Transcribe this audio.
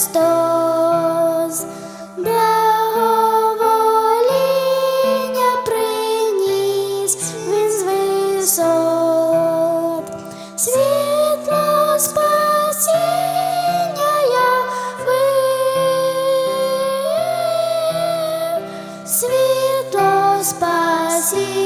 Христос, благовоління приніс він з висот, світло спасіння явив, світло спасіння